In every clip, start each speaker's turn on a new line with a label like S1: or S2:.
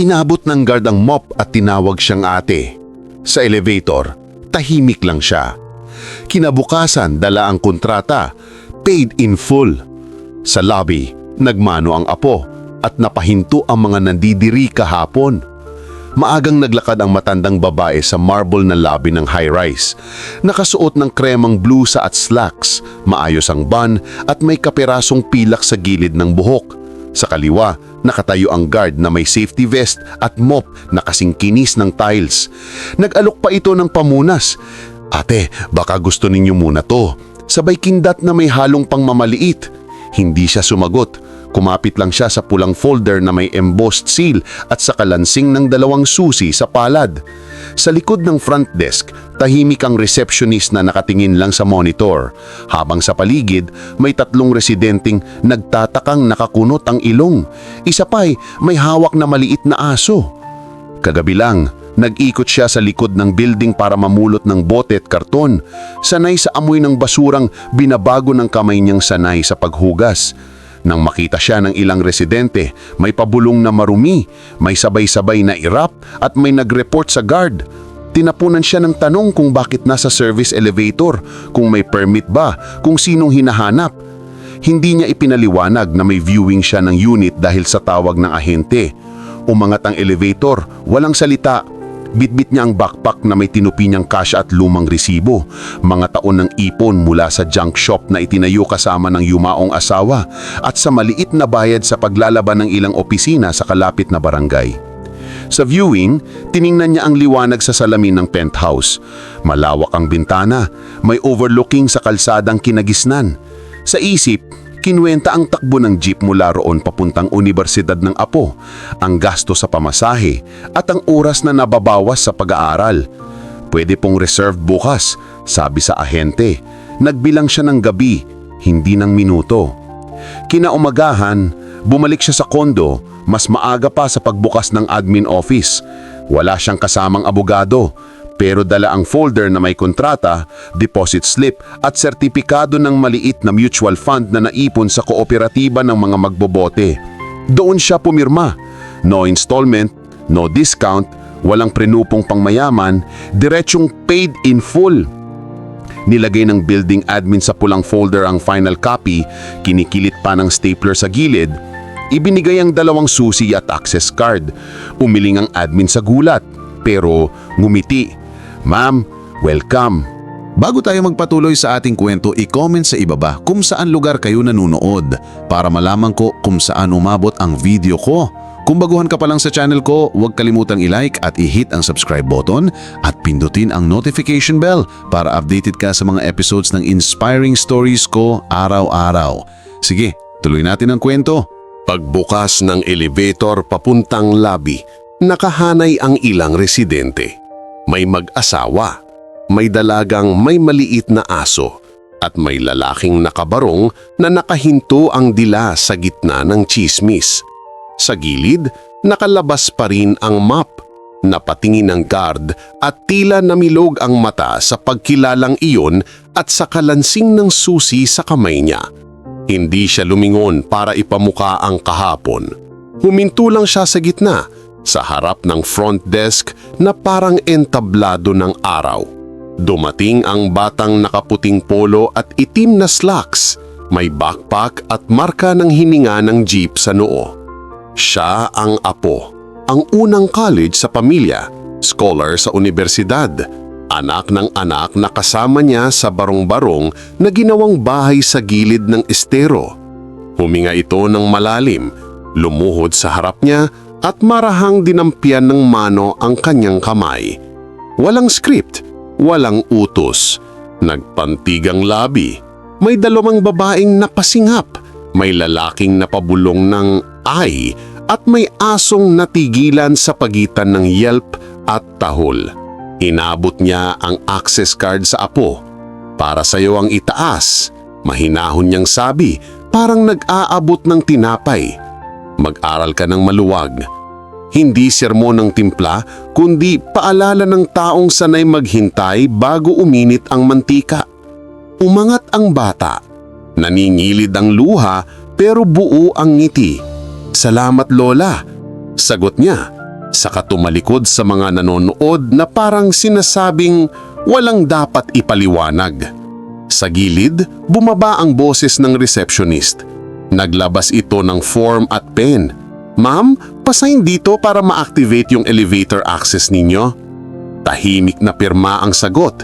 S1: Inabot ng guard ang mop at tinawag siyang ate. Sa elevator, tahimik lang siya. Kinabukasan, dala ang kontrata, paid in full. Sa lobby, nagmano ang apo at napahinto ang mga nandidiri kahapon. Maagang naglakad ang matandang babae sa marble na lobby ng high-rise. Nakasuot ng kremang blusa at slacks, maayos ang bun at may kaperasong pilak sa gilid ng buhok. Sa kaliwa, nakatayo ang guard na may safety vest at mop na kasing kinis ng tiles. Nag-alok pa ito ng pamunas. Ate, baka gusto ninyo muna to. Sabay kindat na may halong pangmamaliit. Hindi siya sumagot. Kumapit lang siya sa pulang folder na may embossed seal at sa kalansing ng dalawang susi sa palad. Sa likod ng front desk, tahimik ang receptionist na nakatingin lang sa monitor. Habang sa paligid, may tatlong residenteng nagtatakang nakakunot ang ilong. Isa pa'y may hawak na maliit na aso. Kagabi lang, nag-ikot siya sa likod ng building para mamulot ng bote at karton. Sanay sa amoy ng basurang binabago ng kamay niyang sanay sa paghugas. Nang makita siya ng ilang residente, may pabulong na marumi, may sabay-sabay na irap at may nag-report sa guard. Tinapunan siya ng tanong kung bakit nasa service elevator, kung may permit ba, kung sinong hinahanap. Hindi niya ipinaliwanag na may viewing siya ng unit dahil sa tawag ng ahente. Umangat ang elevator, walang salita. Bitbit niya ang backpack na may tinupi niyang cash at lumang resibo. Mga taon ng ipon mula sa junk shop na itinayo kasama ng yumaong asawa at sa maliit na bayad sa paglalaban ng ilang opisina sa kalapit na barangay. Sa viewing, tiningnan niya ang liwanag sa salamin ng penthouse. Malawak ang bintana, may overlooking sa kalsadang kinagisnan. Sa isip, Kinwenta ang takbo ng jeep mula roon papuntang Universidad ng Apo, ang gasto sa pamasahe at ang oras na nababawas sa pag-aaral. Pwede pong reserved bukas, sabi sa ahente. Nagbilang siya ng gabi, hindi ng minuto. Kinaumagahan, bumalik siya sa kondo, mas maaga pa sa pagbukas ng admin office. Wala siyang kasamang abogado, pero dala ang folder na may kontrata, deposit slip at sertipikado ng maliit na mutual fund na naipon sa kooperatiba ng mga magbobote. Doon siya pumirma. No installment, no discount, walang prenupong pangmayaman, diretsyong paid in full. Nilagay ng building admin sa pulang folder ang final copy, kinikilit pa ng stapler sa gilid, Ibinigay ang dalawang susi at access card. Umiling ang admin sa gulat, pero ngumiti. Ma'am, welcome.
S2: Bago tayo magpatuloy sa ating kwento, i-comment sa ibaba kung saan lugar kayo nanunood para malaman ko kung saan umabot ang video ko. Kung baguhan ka pa lang sa channel ko, huwag kalimutang i-like at i-hit ang subscribe button at pindutin ang notification bell para updated ka sa mga episodes ng inspiring stories ko araw-araw. Sige, tuloy natin ang kwento.
S1: Pagbukas ng elevator papuntang lobby, nakahanay ang ilang residente. May mag-asawa, may dalagang may maliit na aso, at may lalaking nakabarong na nakahinto ang dila sa gitna ng chismis. Sa gilid, nakalabas pa rin ang map. Napatingin ng guard at tila namilog ang mata sa pagkilalang iyon at sa kalansing ng susi sa kamay niya. Hindi siya lumingon para ipamuka ang kahapon. Huminto lang siya sa gitna, sa harap ng front desk na parang entablado ng araw. Dumating ang batang nakaputing polo at itim na slacks, may backpack at marka ng hininga ng jeep sa noo. Siya ang apo, ang unang college sa pamilya, scholar sa universidad, anak ng anak na kasama niya sa barong-barong na ginawang bahay sa gilid ng estero. Huminga ito ng malalim, lumuhod sa harap niya at marahang dinampian ng mano ang kanyang kamay. Walang script, walang utos. Nagpantigang labi. May dalawang babaeng napasingap, may lalaking napabulong ng ay at may asong natigilan sa pagitan ng yelp at tahol. Inabot niya ang access card sa apo. Para sa iyo ang itaas. Mahinahon niyang sabi, parang nag-aabot ng tinapay. Mag-aral ka ng maluwag. Hindi sermon ng timpla, kundi paalala ng taong sanay maghintay bago uminit ang mantika. Umangat ang bata. Naningilid ang luha pero buo ang ngiti. Salamat Lola. Sagot niya.
S3: Saka tumalikod sa mga nanonood na parang sinasabing walang dapat ipaliwanag. Sa gilid, bumaba ang boses ng receptionist. Naglabas ito ng form at pen. Ma'am, pasign dito para ma-activate yung elevator access ninyo. Tahimik na pirma ang sagot.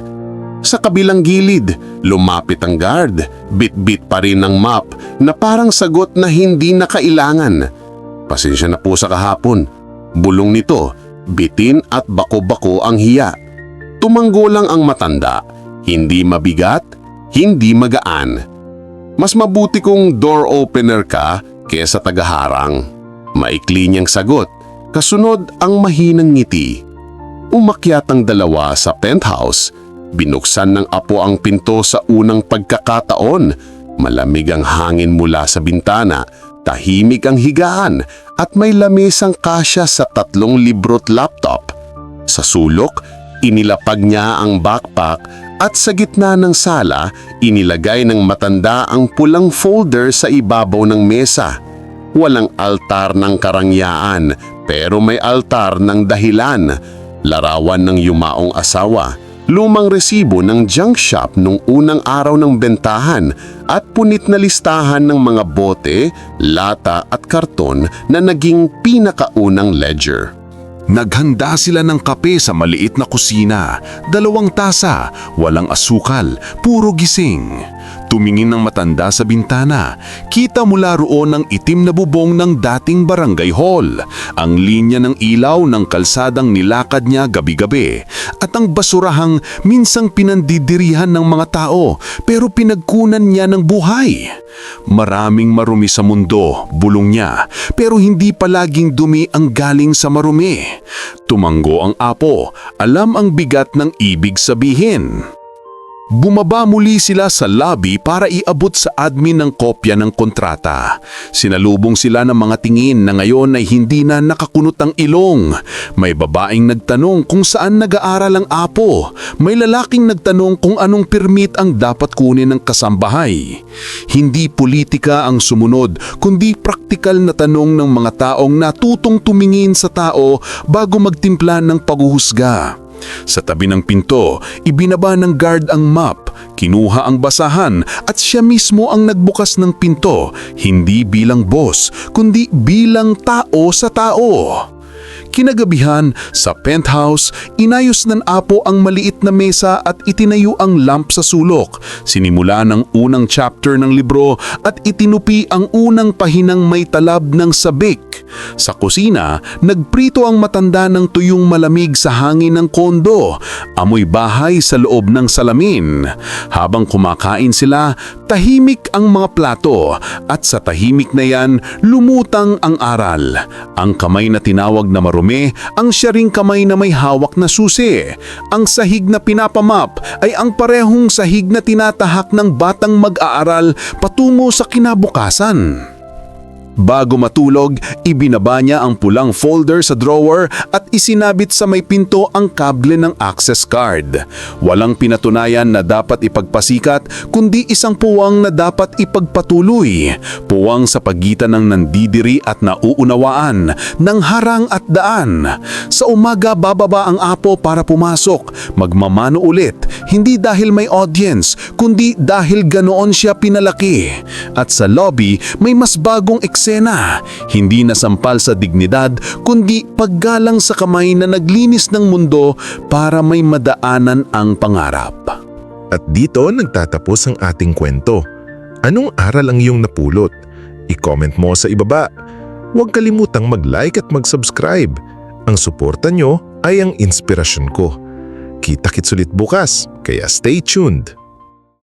S3: Sa kabilang gilid, lumapit ang guard. Bit-bit pa rin ng map na parang sagot na hindi na kailangan. Pasensya na po sa kahapon. Bulong nito, bitin at bako-bako ang hiya. Tumanggo lang ang matanda. Hindi mabigat, hindi magaan. Mas mabuti kung door opener ka kesa tagaharang. Maikli niyang sagot, kasunod ang mahinang ngiti. Umakyat ang dalawa sa penthouse. Binuksan ng apo ang pinto sa unang pagkakataon. Malamig ang hangin mula sa bintana, tahimik ang higaan at may lamisang kasya sa tatlong libro't laptop. Sa sulok, inilapag niya ang backpack at sa gitna ng sala, inilagay ng matanda ang pulang folder sa ibabaw ng mesa. Walang altar ng karangyaan pero may altar ng dahilan. Larawan ng yumaong asawa, lumang resibo ng junk shop nung unang araw ng bentahan at punit na listahan ng mga bote, lata at karton na naging pinakaunang ledger.
S2: Naghanda sila ng kape sa maliit na kusina, dalawang tasa, walang asukal, puro gising. Tumingin ng matanda sa bintana, kita mula roon ang itim na bubong ng dating barangay hall, ang linya ng ilaw ng kalsadang nilakad niya gabi-gabi, at ang basurahang minsang pinandidirihan ng mga tao pero pinagkunan niya ng buhay. Maraming marumi sa mundo, bulong niya, pero hindi palaging dumi ang galing sa marumi. Tumanggo ang apo, alam ang bigat ng ibig sabihin. Bumaba muli sila sa lobby para iabot sa admin ng kopya ng kontrata. Sinalubong sila ng mga tingin na ngayon ay hindi na nakakunot ang ilong. May babaeng nagtanong kung saan nag-aaral ang apo. May lalaking nagtanong kung anong permit ang dapat kunin ng kasambahay. Hindi politika ang sumunod, kundi praktikal na tanong ng mga taong natutong tumingin sa tao bago magtimpla ng paghuhusga. Sa tabi ng pinto, ibinaba ng guard ang map, kinuha ang basahan at siya mismo ang nagbukas ng pinto, hindi bilang boss, kundi bilang tao sa tao. Kinagabihan, sa penthouse, inayos ng apo ang maliit na mesa at itinayo ang lamp sa sulok. Sinimula ng unang chapter ng libro at itinupi ang unang pahinang may talab ng sabik. Sa kusina, nagprito ang matanda ng tuyong malamig sa hangin ng kondo. Amoy bahay sa loob ng salamin. Habang kumakain sila, tahimik ang mga plato at sa tahimik na yan, lumutang ang aral. Ang kamay na tinawag na marumi, ang siya ring kamay na may hawak na susi. Ang sahig na pinapamap ay ang parehong sahig na tinatahak ng batang mag-aaral patungo sa kinabukasan. Bago matulog, ibinaba niya ang pulang folder sa drawer at isinabit sa may pinto ang kable ng access card. Walang pinatunayan na dapat ipagpasikat kundi isang puwang na dapat ipagpatuloy. Puwang sa pagitan ng nandidiri at nauunawaan, ng harang at daan. Sa umaga bababa ang apo para pumasok, magmamano ulit, hindi dahil may audience, kundi dahil ganoon siya pinalaki. At sa lobby, may mas bagong eksena, hindi nasampal sa dignidad, kundi paggalang sa kamay na naglinis ng mundo para may madaanan ang pangarap.
S4: At dito nagtatapos ang ating kwento. Anong aral ang iyong napulot? I-comment mo sa ibaba. Huwag kalimutang mag-like at mag-subscribe. Ang suporta nyo ay ang inspirasyon ko. Kita-kits ulit bukas, kaya stay tuned.